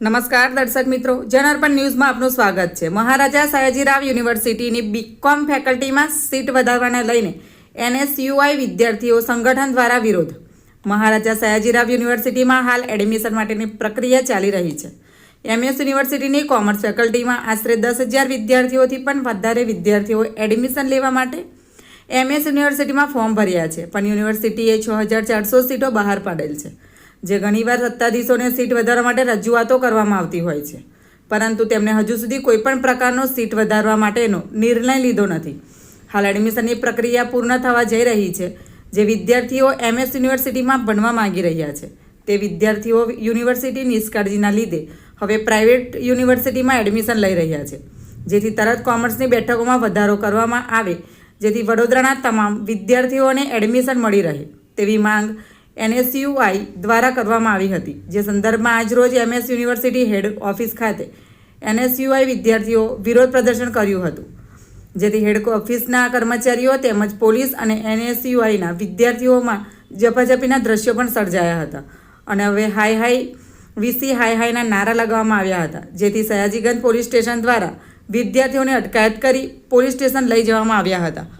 નમસ્કાર દર્શક મિત્રો, જનાર્પણ ન્યૂઝમાં આપનું સ્વાગત છે. મહારાજા સયાજીરાવ યુનિવર્સિટીની બીકોમ ફેકલ્ટીમાં સીટ વધારવાને લઈને એનએસયુઆઈ વિદ્યાર્થીઓ સંગઠન દ્વારા વિરોધ. મહારાજા સયાજીરાવ યુનિવર્સિટીમાં હાલ એડમિશન માટેની પ્રક્રિયા ચાલી રહી છે. એમએસ યુનિવર્સિટીની કોમર્સ ફેકલ્ટીમાં આશરે દસ હજાર વિદ્યાર્થીઓથી પણ વધારે વિદ્યાર્થીઓ એડમિશન લેવા માટે એમએસ યુનિવર્સિટીમાં ફોર્મ ભર્યા છે. પણ યુનિવર્સિટીએ છ હજાર ચારસો સીટો બહાર પાડેલ છે. જે ઘણીવાર સત્તાધીશોને સીટ વધારવા માટે રજૂઆતો કરવામાં આવતી હોય છે. પરંતુ તેમણે હજુ સુધી કોઈપણ પ્રકારનો સીટ વધારવા માટેનો નિર્ણય લીધો નથી. હાલ એડમિશનની પ્રક્રિયા પૂર્ણ થવા જઈ રહી છે. જે વિદ્યાર્થીઓ એમએસ યુનિવર્સિટીમાં ભણવા માંગી રહ્યા છે. તે વિદ્યાર્થીઓ યુનિવર્સિટી નિષ્કાળજીના લીધે હવે પ્રાઇવેટ યુનિવર્સિટીમાં એડમિશન લઈ રહ્યા છે. જેથી તરત કોમર્સની બેઠકોમાં વધારો કરવામાં આવે, જેથી વડોદરાના તમામ વિદ્યાર્થીઓને એડમિશન મળી રહે તેવી માંગ એનએસયુઆઈ દ્વારા કરવામાં આવી હતી. જે સંદર્ભમાં આજરોજ એમએસ યુનિવર્સિટી હેડ ઓફિસ ખાતે એનએસયુઆઈ વિદ્યાર્થીઓ વિરોધ પ્રદર્શન કર્યું હતું. જેથી હેડ ઓફિસના કર્મચારીઓ તેમજ પોલીસ અને એનએસયુઆઈના વિદ્યાર્થીઓમાં ઝપાઝપીના દ્રશ્યો પણ સર્જાયા હતા. અને હવે હાઈ હાઈ વીસી હાઈ હાઈના નારા લગાવવામાં આવ્યા હતા. જેથી સયાજીગંજ પોલીસ સ્ટેશન દ્વારા વિદ્યાર્થીઓને અટકાયત કરી પોલીસ સ્ટેશન લઈ જવામાં આવ્યા હતા.